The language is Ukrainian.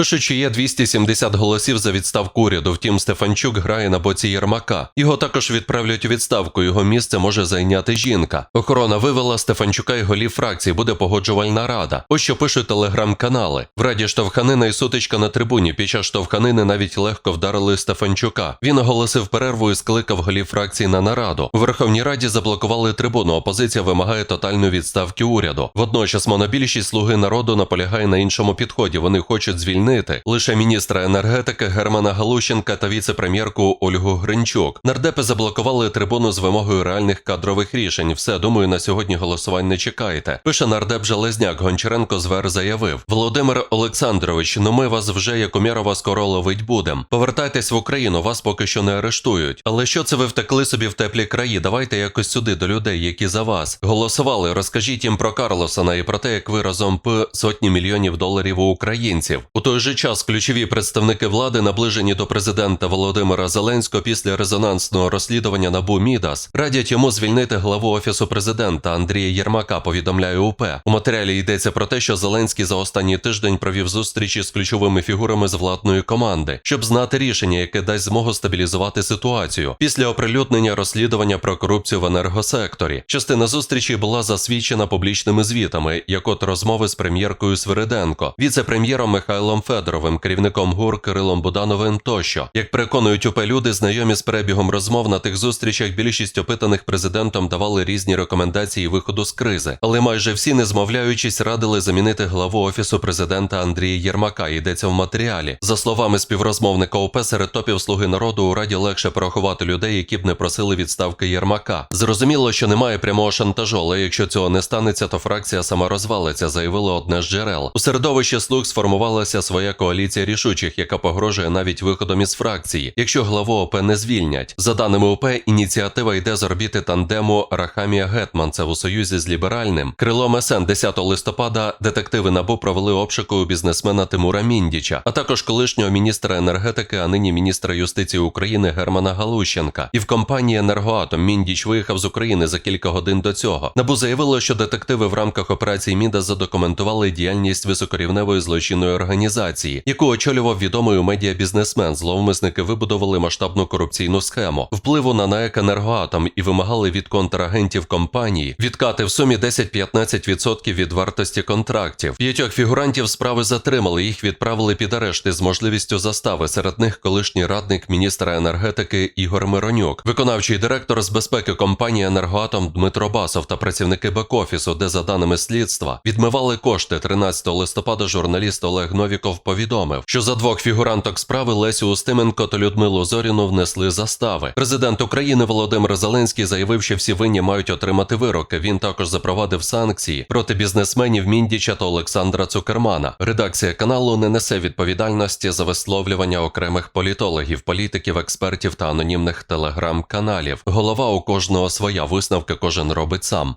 Пишуть, що є 270 голосів за відставку уряду. Втім, Стефанчук грає на боці Єрмака. Його також відправлять у відставку. Його місце може зайняти жінка. Охорона вивела Стефанчука і голів фракції. Буде погоджувальна рада. Ось що пишуть телеграм-канали. В раді штовханина і сутичка на трибуні. Під час штовханини навіть легко вдарили Стефанчука. Він оголосив перерву і скликав голів фракції на нараду. У Верховній Раді заблокували трибуну. Опозиція вимагає тотальної відставки уряду. Водночас монобільшість слуги народу наполягає на іншому підході. Вони хочуть звільнити лише міністра енергетики Германа Галущенка та віце-прем'єрку Ольгу Гринчук. Нардепи заблокували трибуну з вимогою реальних кадрових рішень. Все думаю, на сьогодні голосувань не чекайте. Пише нардеп Железняк. Гончаренко звер заявив: Володимир Олександрович, ну ми вас вже як Умєрова скоро ловить будем. Повертайтесь в Україну, вас поки що не арештують. Але що це ви втекли собі в теплі краї? Давайте якось сюди до людей, які за вас голосували. Розкажіть їм про Карлосона і про те, як ви разом п сотні мільйонів доларів у українців. У той же час ключові представники влади, наближені до президента Володимира Зеленського після резонансного розслідування НАБУ Мідас, радять йому звільнити главу офісу президента Андрія Єрмака. Повідомляє УП. У матеріалі йдеться про те, що Зеленський за останній тиждень провів зустрічі з ключовими фігурами з владної команди, щоб знати рішення, яке дасть змогу стабілізувати ситуацію після оприлюднення розслідування про корупцію в енергосекторі. Частина зустрічі була засвідчена публічними звітами, як от розмови з прем'єркою Свириденко, віце-прем'єром Михайлом Федоровим, керівником ГУР Кирилом Будановим тощо. Як переконують УП люди, знайомі з перебігом розмов на тих зустрічах, більшість опитаних президентом давали різні рекомендації виходу з кризи, але майже всі, не змовляючись, радили замінити главу офісу президента Андрія Єрмака. Йдеться в матеріалі. За словами співрозмовника ОП, серед топів слуги народу у раді легше порахувати людей, які б не просили відставки Єрмака. Зрозуміло, що немає прямого шантажу, але якщо цього не станеться, то фракція сама розвалиться, заявило одне з джерел. У середовищі слуг сформувалася своя коаліція рішучих, яка погрожує навіть виходом із фракції, якщо главу ОП не звільнять. За даними ОП, ініціатива йде з орбіти тандему Рахамія Гетманцев у союзі з ліберальним. Крилом СН 10 листопада детективи НАБУ провели обшуку у бізнесмена Тимура Міндіча, а також колишнього міністра енергетики, а нині міністра юстиції України Германа Галущенка. І в компанії Енергоатом Міндіч виїхав з України за кілька годин до цього. Набу заявило, що детективи в рамках операції Міда задокументували діяльність високорівневої злочинної організації, яку очолював відомий у медіа бізнесмен. Зловмисники вибудували масштабну корупційну схему впливу на НАЕК «Енергоатом» і вимагали від контрагентів компанії відкати в сумі 10-15% від вартості контрактів. П'ятьох фігурантів справи затримали. Їх відправили під арешти з можливістю застави. Серед них колишній радник міністра енергетики Ігор Миронюк, виконавчий директор з безпеки компанії «Енергоатом» Дмитро Басов та працівники бек-офісу, де за даними слідства відмивали кошти 13 листопада. Журналіст Олег Новіков повідомив, що за двох фігуранток справи Лесю Устименко та Людмилу Зоріну внесли застави. Президент України Володимир Зеленський заявив, що всі винні мають отримати вироки. Він також запровадив санкції проти бізнесменів Міндіча та Олександра Цукермана. Редакція каналу не несе відповідальності за висловлювання окремих політологів, політиків, експертів та анонімних телеграм-каналів. Голова у кожного своя висновки кожен робить сам.